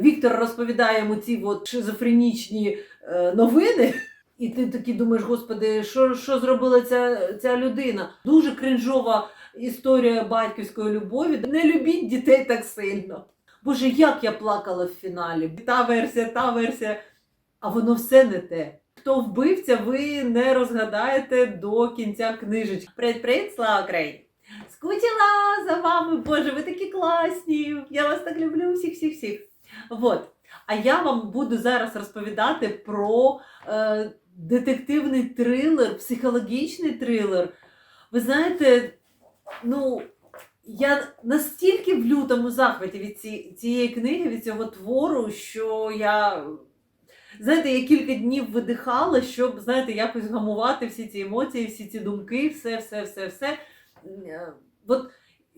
Віктор розповідає йому ці от шизофренічні е, новини. І ти такий думаєш, господи, що, що зробила ця, ця людина? Дуже кринжова історія батьківської любові. Не любіть дітей так сильно. Боже, як я плакала в фіналі. Та версія, та версія. А воно все не те. Хто вбивця, ви не розгадаєте до кінця книжечки. Привіт-привіт, слава Україні! Скучила за вами, Боже, ви такі класні! Я вас так люблю, всіх, Вот. А я вам буду зараз розповідати про е, детективний трилер, психологічний трилер. Ви знаєте, ну, я настільки в лютому захваті від ці, цієї книги, від цього твору, що я. Знаєте, я кілька днів видихала, щоб, знаєте, якось гамувати всі ці емоції, всі ці думки, все, все, все, все. Е, От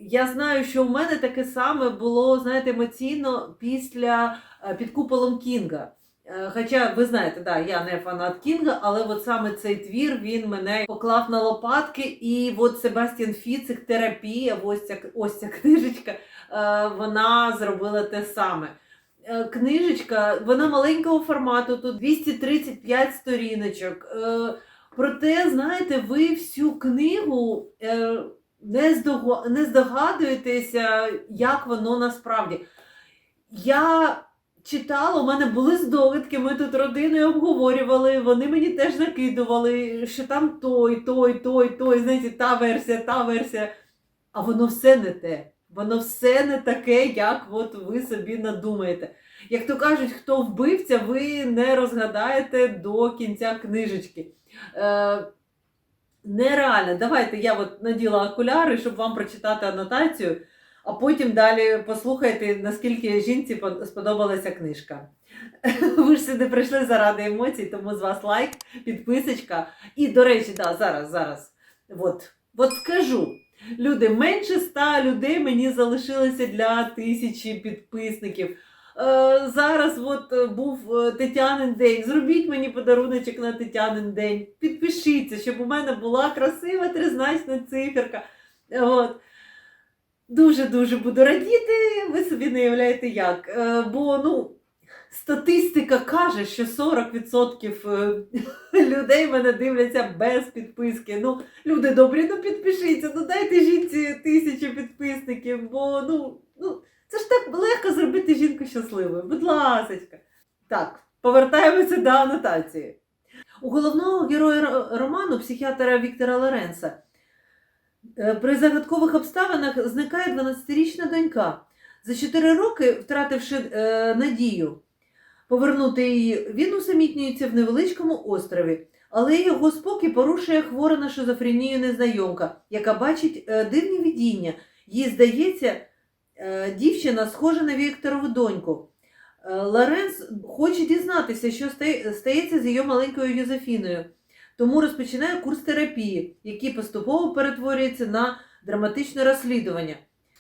я знаю, що у мене таке саме було, знаєте, емоційно після е, під куполом Кінга. Е, Хоча ви знаєте, да, я не фанат Кінга, але от саме цей твір він мене поклав на лопатки. І от Себастьян Фіцик, терапія, ось ця, ось ця книжечка, е, вона зробила те саме. Книжечка, вона маленького формату, тут 235 сторіночок. Проте, знаєте, ви всю книгу не, здогадуєтеся, як воно насправді. Я читала, у мене були здогадки, ми тут родиною обговорювали, вони мені теж закидували, що там той, той, той, той, знаєте, та версія, та версія. А воно все не те. Воно все не таке, як от ви собі надумаєте. Як то кажуть, хто вбивця, ви не розгадаєте до кінця книжечки. Е, нереально. Давайте я от наділа окуляри, щоб вам прочитати анотацію, а потім далі послухайте, наскільки жінці сподобалася книжка. Ви ж сюди прийшли заради емоцій, тому з вас лайк, підписочка. І, до речі, да, зараз, зараз. От, от скажу. Люди, менше ста людей мені залишилося для тисячі підписників. Е, зараз от е, був е, Тетянин день. Зробіть мені подаруночок на Тетянин день. Підпишіться, щоб у мене була красива тризначна циферка. От. Дуже-дуже буду радіти, ви собі не уявляєте як. Бо ну, статистика каже, що 40% е, людей мене дивляться без підписки. Ну, люди добрі, ну підпишіться, ну дайте жінці тисячу підписників, бо ну, ну, це ж так легко зробити жінку щасливою. Будь ласочка. Так, повертаємося до анотації. У головного героя роману, психіатра Віктора Лоренса, е, при загадкових обставинах зникає 12-річна донька. За 4 роки, втративши е, надію повернути її, він усамітнюється в невеличкому острові. Але його спокій порушує хвора на шизофренію незнайомка, яка бачить е, дивні видіння. Їй здається, дівчина схожа на Вікторову доньку. Е, Лоренс хоче дізнатися, що стається з її маленькою Йозефіною, тому розпочинає курс терапії, який поступово перетворюється на драматичне розслідування.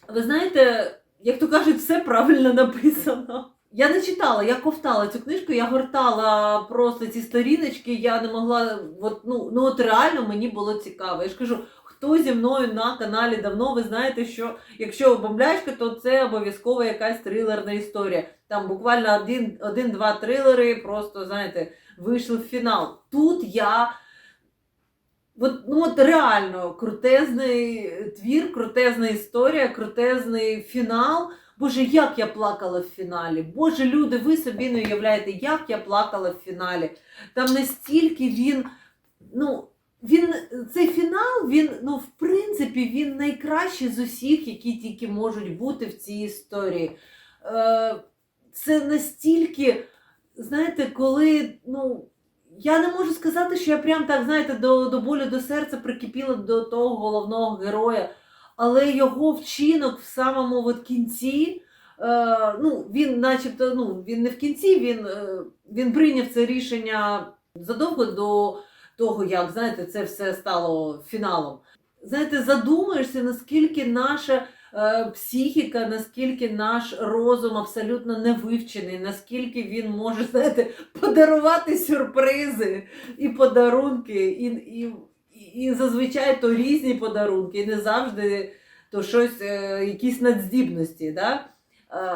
Ви знаєте, як то кажуть, все правильно написано. Я не читала, я ковтала цю книжку, я гортала просто ці сторіночки, я не могла. От, ну, ну от реально мені було цікаво. Я ж кажу, хто зі мною на каналі давно, ви знаєте, що якщо бомблячка, то це обов'язково якась трилерна історія. Там буквально один, один-два трилери, просто знаєте, вийшли в фінал. Тут я. От, ну от реально крутезний твір, крутезна історія, крутезний фінал. Боже, як я плакала в фіналі. Боже, люди, ви собі не уявляєте, як я плакала в фіналі. Там настільки він, ну, він, цей фінал, він, ну, в принципі, він найкращий з усіх, які тільки можуть бути в цій історії. Е, це настільки, знаєте, коли, ну, я не можу сказати, що я прям так, знаєте, до, до болю до серця прикипіла до того головного героя але його вчинок в самому от кінці, е, ну, він начебто, ну, він не в кінці, він, е, він прийняв це рішення задовго до того, як знаєте, це все стало фіналом. Знаєте, задумаєшся, наскільки наша е, психіка, наскільки наш розум абсолютно не вивчений, наскільки він може знаєте, подарувати сюрпризи і подарунки, і, і, і зазвичай то різні подарунки, і не завжди то щось, е, якісь надздібності. Да? Е,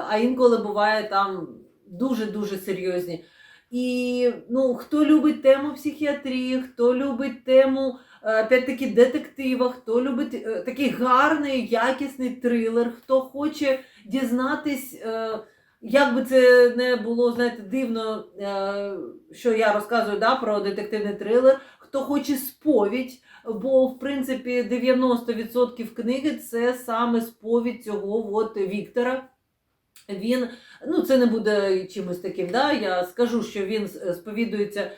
А інколи буває там дуже-дуже серйозні. І ну, хто любить тему психіатрії, хто любить тему е, опять-таки детектива, хто любить е, такий гарний, якісний трилер, хто хоче дізнатись, е, як би це не було, знаєте, дивно, е, що я розказую да, про детективний трилер, хто хоче сповідь, бо в принципі 90% книги це саме сповідь цього от Віктора. Він, ну це не буде чимось таким, да? я скажу, що він сповідується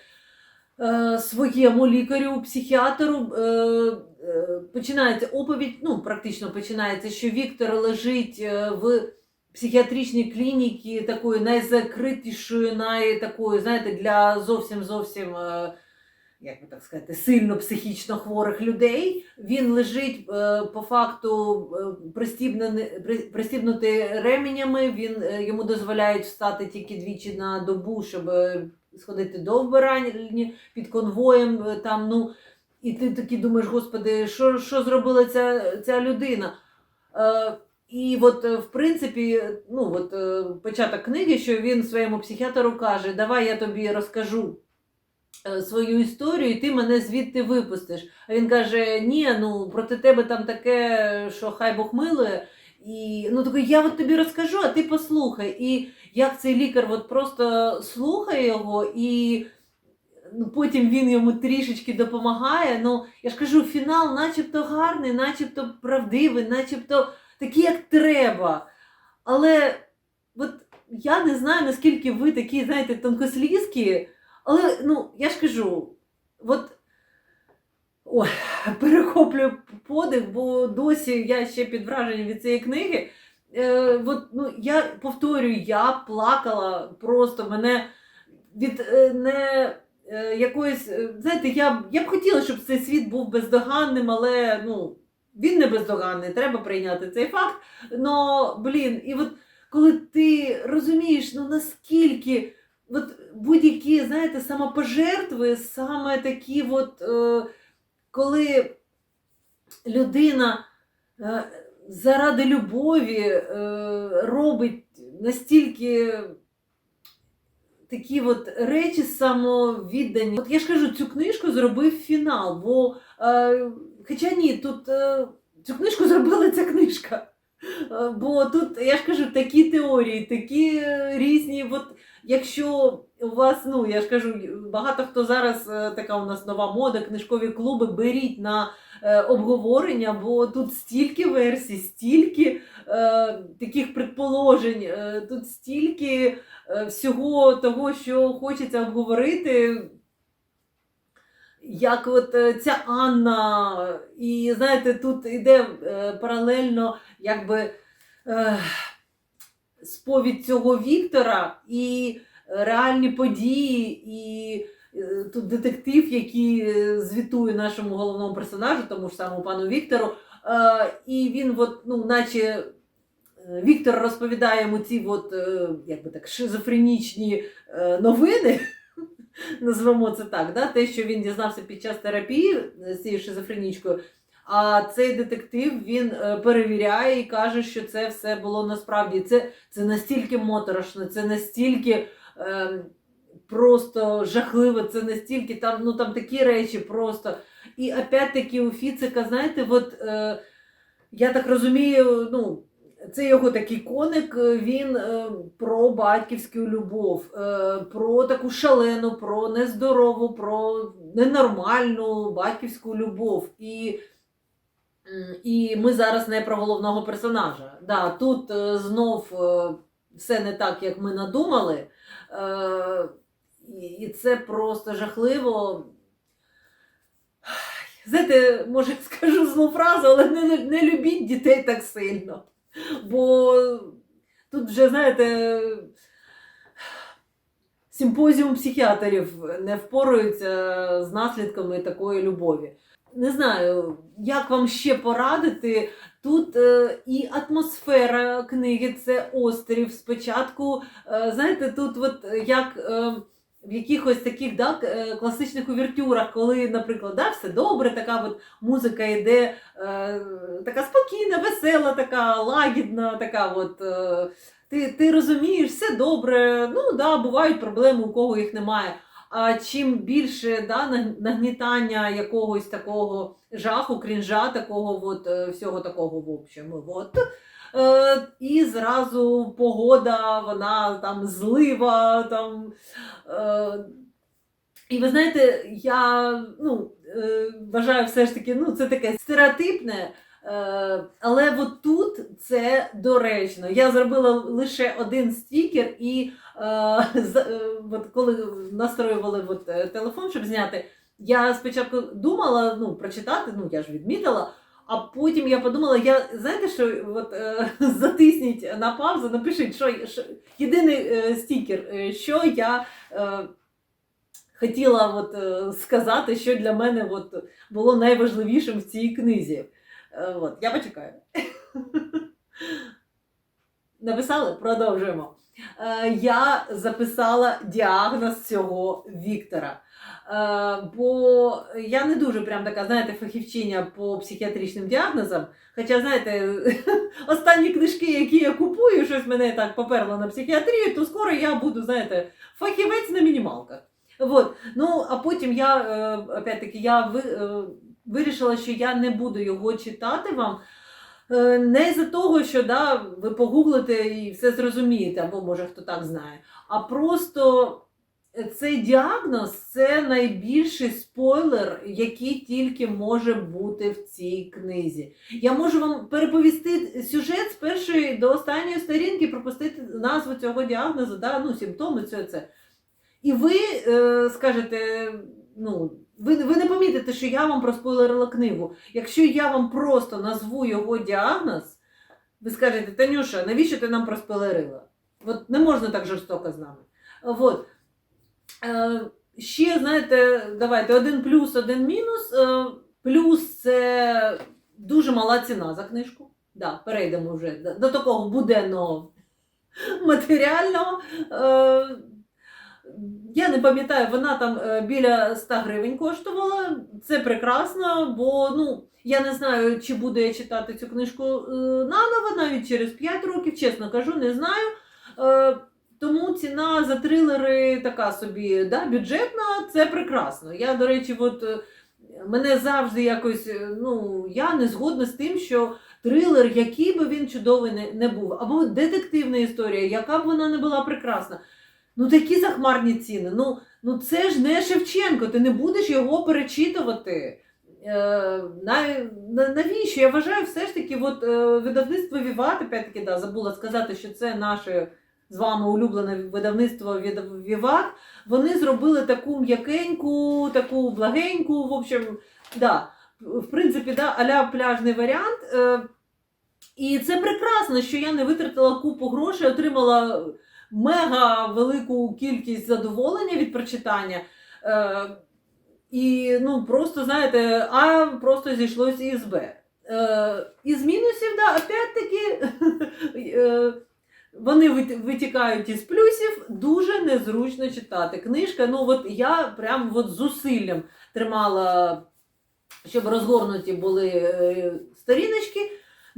е, своєму лікарю, психіатру. Е, е, починається оповідь, ну практично починається, що Віктор лежить е, в психіатричній клініці такої найзакритішої, най такої, знаєте, для зовсім зовсім. Е, як би так сказати, сильно психічно хворих людей. Він лежить е, по факту е, пристібнений- при- пристібнутий ременями. Він е, йому дозволяють встати тільки двічі на добу, щоб сходити до вбиральні під конвоєм. Там, ну, і ти таки думаєш, господи, що, що зробила ця, ця людина? І от, в принципі, ну, от, початок книги, що він своєму психіатру каже: Давай я тобі розкажу свою історію, і ти мене звідти випустиш. А він каже: Ні, ну проти тебе там таке, що хай Бог милує. І ну такий, я от тобі розкажу, а ти послухай. І як цей лікар от просто слухає його, і ну, потім він йому трішечки допомагає. Ну, я ж кажу, фінал начебто гарний, начебто правдивий, начебто такий, як треба. Але от я не знаю, наскільки ви такі, знаєте, тонкослізкі, але ну, я ж кажу, от ой, перехоплюю подих, бо досі я ще під враженням від цієї книги. Е, от, ну, я повторюю, я плакала просто мене від е, не е, якоїсь. е, Знаєте, я, я б хотіла, щоб цей світ був бездоганним, але ну, він не бездоганний, треба прийняти цей факт. Но, блін, і от коли ти розумієш, ну наскільки от будь-які, знаєте, самопожертви, саме такі, от, е, коли людина е, заради любові е, робить настільки такі от речі самовіддані. От я ж кажу, цю книжку зробив фінал, бо е, хоча ні, тут цю книжку зробила ця книжка. Е, Бо тут, я ж кажу, такі теорії, такі різні. От, якщо у вас, ну я ж кажу, багато хто зараз е, така у нас нова мода, книжкові клуби, беріть на е, обговорення, бо тут стільки версій, стільки е, таких предположень, е, тут стільки всього того, що хочеться обговорити. Як от е, ця Анна, і знаєте, тут іде е, паралельно якби е, сповідь цього Віктора і реальні події, і тут детектив, який звітує нашому головному персонажу, тому ж самому пану Віктору. І він, от, ну, наче Віктор розповідає йому ці от, як так, шизофренічні новини. Назвемо це так, да? те, що він дізнався під час терапії е, з цією шизофренічкою. А цей детектив він е, перевіряє і каже, що це все було насправді. Це, це настільки моторошно, це настільки е, просто жахливо, це настільки там, ну, там такі речі просто. І опять-таки у Фіцика, знаєте, от, е, я так розумію, ну, це його такий коник, е, він е, про батьківську любов, е, про таку шалену, про нездорову, про ненормальну батьківську любов. І, і ми зараз не про головного персонажа. Да, тут знов все не так, як ми надумали. І це просто жахливо. Знаєте, може скажу злу фразу, але не, не любіть дітей так сильно. Бо тут вже, знаєте, симпозіум психіатрів не впораються з наслідками такої любові. Не знаю, як вам ще порадити. Тут е, і атмосфера книги це острів. Спочатку, е, знаєте, тут от як е, в якихось таких да, е, класичних увертюрах, коли, наприклад, да, все добре, така от музика йде е, така спокійна, весела, така лагідна, така от. Е, ти, ти розумієш, все добре, ну да, бувають проблеми, у кого їх немає. А чим більше да, нагнітання якогось такого жаху, крінжа, такого от, е, всього такого, в общем, от. Е, і зразу погода, вона там злива, там. Е, і ви знаєте, я ну, е, вважаю все ж таки, ну, це таке стереотипне. Але от тут це доречно. Я зробила лише один стікер, і е, от коли настроювали от, телефон, щоб зняти, я спочатку думала ну, прочитати, ну я ж відмітила. А потім я подумала, я знаєте, що от е, затисніть на паузу, напишіть, що, що єдиний е, стікер, е, що я е, хотіла от, е, сказати, що для мене от, було найважливішим в цій книзі. Е, от, я почекаю. Написали? Продовжуємо. Е, я записала діагноз цього Віктора. Е, бо я не дуже прям така, знаєте, фахівчиня по психіатричним діагнозам. Хоча, знаєте, останні книжки, які я купую, щось мене так поперло на психіатрію, то скоро я буду, знаєте, фахівець на мінімалках. Вот. Ну, а потім я, е, опять-таки, я е, вирішила, що я не буду його читати вам. Не з-за того, що да, ви погуглите і все зрозумієте, або може хто так знає. А просто цей діагноз це найбільший спойлер, який тільки може бути в цій книзі. Я можу вам переповісти сюжет з першої до останньої сторінки, пропустити назву цього діагнозу, да, ну, симптоми, це це. І ви е, скажете, ну, ви, ви не помітите, що я вам проспойлерила книгу. Якщо я вам просто назву його діагноз, ви скажете, Танюша, навіщо ти нам проспойлерила? От не можна так жорстоко з нами. От. Е, ще, знаєте, давайте один плюс, один мінус. Е, плюс це дуже мала ціна за книжку. Да, перейдемо вже до, такого буденного матеріального. Е, я не пам'ятаю, вона там біля 100 гривень коштувала. Це прекрасно, бо ну, я не знаю, чи буду я читати цю книжку наново, навіть через 5 років, чесно кажу, не знаю. Тому ціна за трилери така собі да, бюджетна, це прекрасно. Я, до речі, от, е, мене завжди якось, е, ну, я не згодна з тим, що трилер, який би він чудовий не, не був, або детективна історія, яка б вона не була прекрасна. Ну такі захмарні ціни. Ну, ну це ж не Шевченко, ти не будеш його перечитувати. Е, на, на, навіщо? Я вважаю, все ж таки, от, е, видавництво Віват, опять-таки, да, забула сказати, що це наше з вами улюблене видавництво від Віват. Вони зробили таку м'якеньку, таку благеньку, в общем, да, в принципі, да, аля пляжний варіант. Е, і це прекрасно, що я не витратила купу грошей, отримала мега велику кількість задоволення від прочитання. Е, і ну, просто, знаєте, А просто зійшлося із Б. Е, із мінусів, да, опять-таки, вони витікають із плюсів, дуже незручно читати. Книжка, ну от я прям от зусиллям тримала, щоб розгорнуті були е, сторіночки.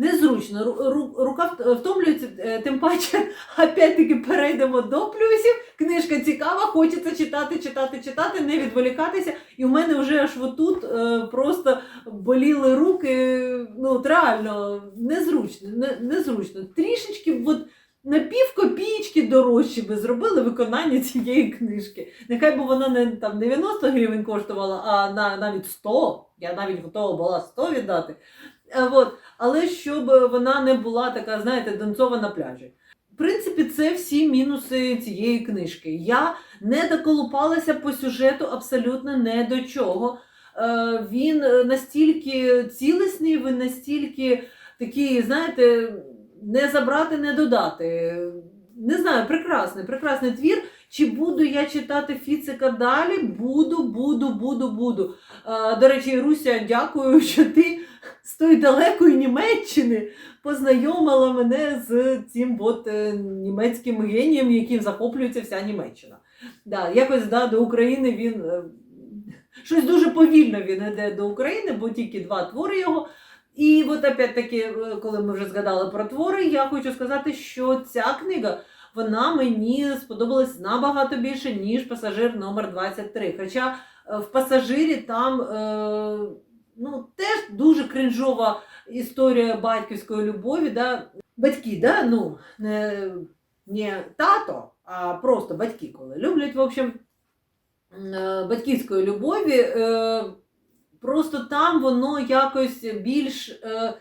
Незручно, Ру- ру- рука втомлюється, е, тим паче, опять-таки перейдемо до плюсів. Книжка цікава, хочеться читати, читати, читати, не відволікатися. І в мене вже аж отут е, просто боліли руки. Ну, от реально незручно, не, незручно. Трішечки от, на пів копійки дорожче би зробили виконання цієї книжки. Нехай би вона не там 90 гривень коштувала, а на, навіть 100. Я навіть готова була 100 віддати. Е, от. Але щоб вона не була така, знаєте, донцова на пляжі. В принципі, це всі мінуси цієї книжки. Я не доколупалася по сюжету абсолютно не до чого. Е, Він настільки цілісний, він настільки такий, знаєте, не забрати, не додати. не знаю, прекрасний, прекрасний твір. Чи буду я читати Фіцика далі? Буду, буду, буду, буду. А, до речі, Руся, дякую, що ти з тої далекої Німеччини познайомила мене з цим от, е, німецьким генієм, яким захоплюється вся Німеччина. Да, якось да, до України він е, щось дуже повільно він йде до України, бо тільки два твори його. І от опять-таки, е, коли ми вже згадали про твори, я хочу сказати, що ця книга вона мені сподобалась набагато більше, ніж пасажир номер 23. Хоча е, в пасажирі там е, ну, теж дуже кринжова історія батьківської любові. Да? Батьки, да? ну, не, не тато, а просто батьки, коли люблять, в общем, е, батьківської любові. Е, просто там воно якось більш. Е,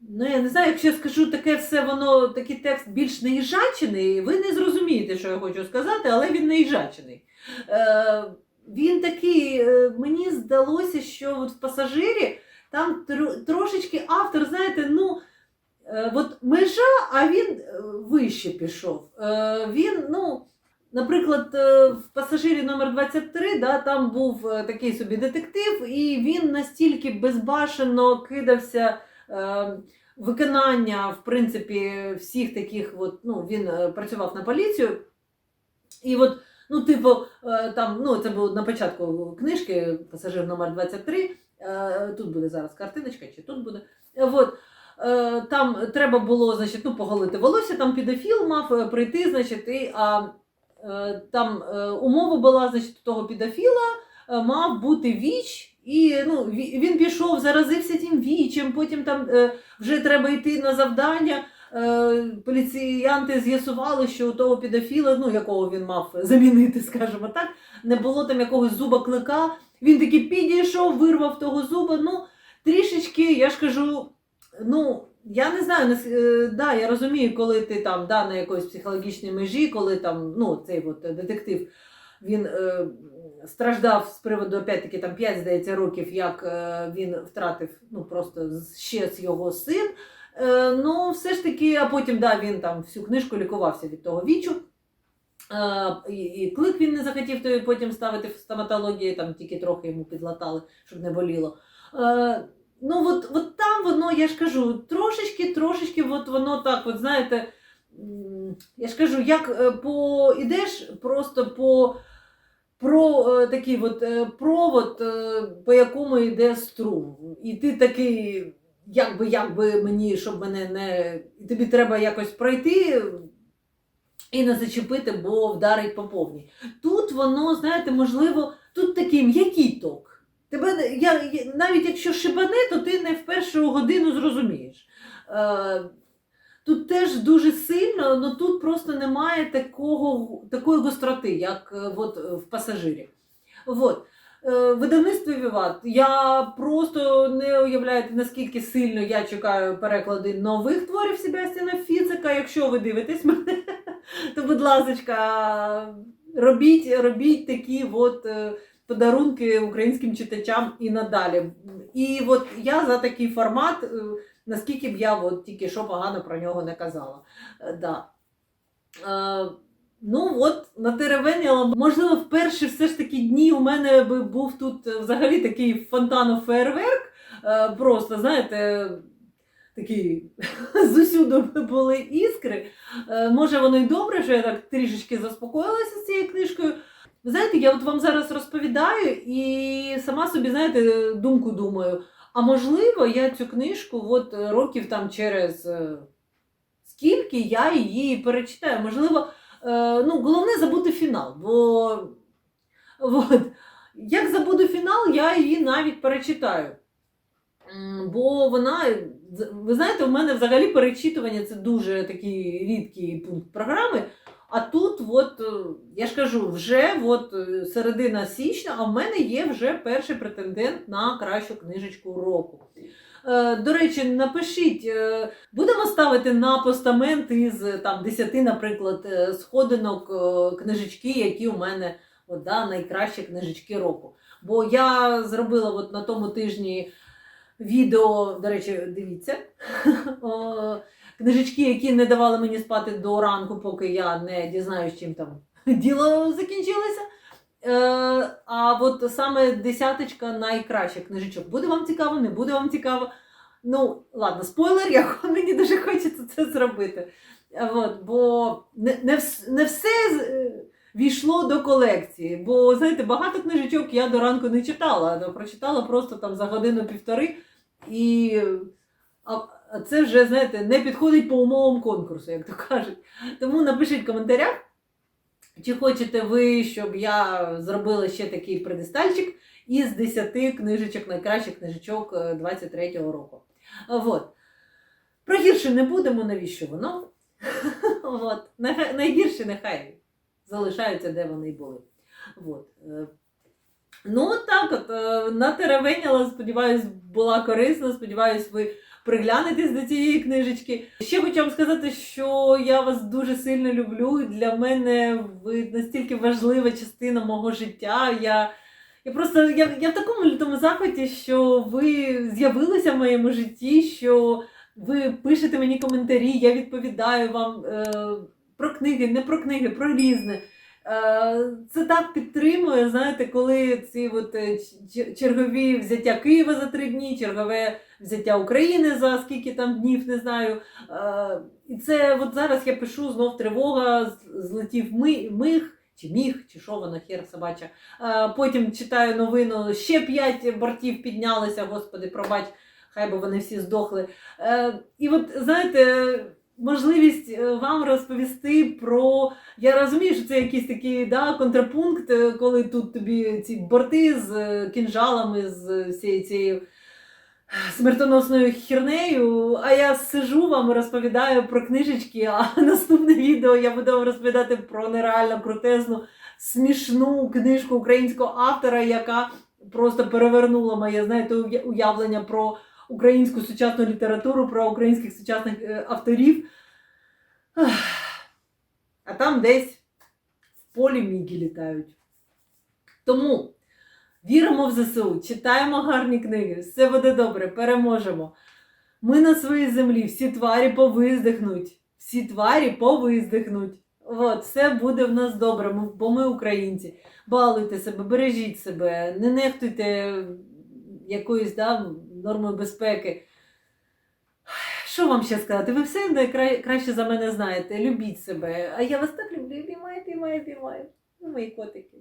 Ну, я не знаю, якщо я скажу таке все, воно такий текст більш неїжачений, ви не зрозумієте, що я хочу сказати, але він неїжачений. Е, він такий, е, мені здалося, що от в пасажирі там тро- трошечки автор, знаєте, ну. е, От межа, а він е, вище пішов. Е, Він, ну, наприклад, е, в пасажирі номер 23 да, там був е, такий собі детектив, і він настільки безбашено кидався е, виконання, в принципі, всіх таких, от, ну, він е, працював на поліцію. І от, ну, типу, там, ну, це було на початку книжки, пасажир номер 23. Е, тут буде зараз картиночка, чи тут буде. От, там треба було, значить, ну, поголити волосся, там підофіл мав прийти, значить, і, а там е, умова була, значить, того підофіла е, мав бути віч. І ну, він пішов, заразився тим вічем, потім там е, вже треба йти на завдання. Е, поліціянти з'ясували, що у того підофіла, ну якого він мав замінити, скажімо так, не було там якогось зуба клика. Він таки підійшов, вирвав того зуба. Ну, трішечки, я ж кажу, ну. Я не знаю, нас- е, да, я розумію, коли ти там да, на якоїсь психологічній межі, коли там ну, цей от детектив він е, страждав з приводу опять-таки там 5, здається, років, як е, він втратив ну, просто ще з його син. Е, ну, все ж таки, а потім да, він там всю книжку лікувався від того вічу. Е, і, клик він не захотів то потім ставити в стоматології, там тільки трохи йому підлатали, щоб не боліло. Е, ну, от, от там воно, я ж кажу, трошечки, трошечки, от воно так, от знаєте, я ж кажу, як е, по ідеш просто по про е, такий от, е, провод, по якому йде струм. І ти такий, як би, як би мені, щоб мене не. Тобі треба якось пройти і не зачепити, бо вдарить по повній. Тут воно, знаєте, можливо, тут такий м'який ток. Тебе, я, навіть якщо шибане, то ти не в першу годину зрозумієш. Е, Тут теж дуже сильно, але тут просто немає такого, такої гостроти, як е, от, е, в пасажирі. От. Е, Видавництво Віват. Я просто не уявляєте, наскільки сильно я чекаю переклади нових творів Себастьяна Фіцика. Якщо ви дивитесь мене, то, будь ласка, робіть, робіть такі от подарунки українським читачам і надалі. І от я за такий формат. е, наскільки б я от тільки що погано про нього не казала. Е, Да. Е, ну от, натеревеніла. Можливо, в перші все ж таки дні у мене би був тут взагалі такий фонтано-фейерверк. Е, просто, знаєте, такий зусюди були іскри. Може, воно й добре, що я так трішечки заспокоїлася з цією книжкою. Ви знаєте, я от вам зараз розповідаю і сама собі, знаєте, думку думаю. А можливо, я цю книжку от років там через е, скільки я її перечитаю. Можливо, е, ну, головне забути фінал. Бо от, як забуду фінал, я її навіть перечитаю. Бо вона, ви знаєте, у мене взагалі перечитування це дуже такий рідкий пункт програми. А тут, от, е, я ж кажу, вже от е, середина січня, а в мене є вже перший претендент на кращу книжечку року. Е, До речі, напишіть, будемо ставити на постамент із там, 10, наприклад, сходинок книжечки, які у мене от, да, найкращі книжечки року. Бо я зробила от на тому тижні відео, до речі, дивіться. Книжечки, які не давали мені спати до ранку, поки я не дізнаюсь, чим там діло закінчилося. Е, а от саме десяточка найкращих книжечок. Буде вам цікаво, не буде вам цікаво. Ну, ладно, спойлер, я, мені дуже хочеться це зробити. От, бо не, не, не все е, війшло до колекції. Бо, знаєте, багато книжечок я до ранку не читала, прочитала просто там за годину-півтори. І це вже, знаєте, не підходить по умовам конкурсу, як то кажуть. Тому напишіть в коментарях, чи хочете ви, щоб я зробила ще такий предистальчик із 10 книжечок, найкращих книжечок е, 23-го року. А, Вот. Про гірше не будемо, навіщо воно? От. Найгірші нехай залишаються, де вони й були. От. Е, Ну, от так от, е, натеревеняла, сподіваюсь, була корисна, сподіваюсь, ви приглянетесь до цієї книжечки. Ще хочу вам сказати, що я вас дуже сильно люблю. Для мене ви настільки важлива частина мого життя. Я, я просто я, я в такому лютому захваті, що ви з'явилися в моєму житті, що ви пишете мені коментарі, я відповідаю вам е, про книги, не про книги, про різне. Е, Це так підтримує, знаєте, коли ці от е, чергові взяття Києва за три дні, чергове взяття України за скільки там днів, не знаю. Е, І це от зараз я пишу знов тривога, злетів ми, мих, чи міг, чи що воно, хер собача. Е, Потім читаю новину, ще п'ять бортів піднялися, господи, пробач, хай би вони всі здохли. Е, І от знаєте, можливість вам розповісти про. Я розумію, що це якийсь такий да, контрапункт, коли тут тобі ці борти з кінжалами, з всією цією смертоносною хірнею. А я сижу вам і розповідаю про книжечки, а наступне відео я буду вам розповідати про нереально крутезну, смішну книжку українського автора, яка просто перевернула моє знаєте, уявлення про українську сучасну літературу, про українських сучасних е, авторів. А там десь в полі мігі літають. Тому віримо в ЗСУ, читаємо гарні книги, все буде добре, переможемо. Ми на своїй землі, всі тварі повиздихнуть, всі тварі повиздихнуть. От, все буде в нас добре, бо ми українці. Балуйте себе, бережіть себе, не нехтуйте якоюсь да, нормою безпеки. Що вам ще сказати? Ви все найкра- краще за мене знаєте. Любіть себе. А я вас так люблю, обіймаю, обіймаю, обіймаю. Ви мої котики.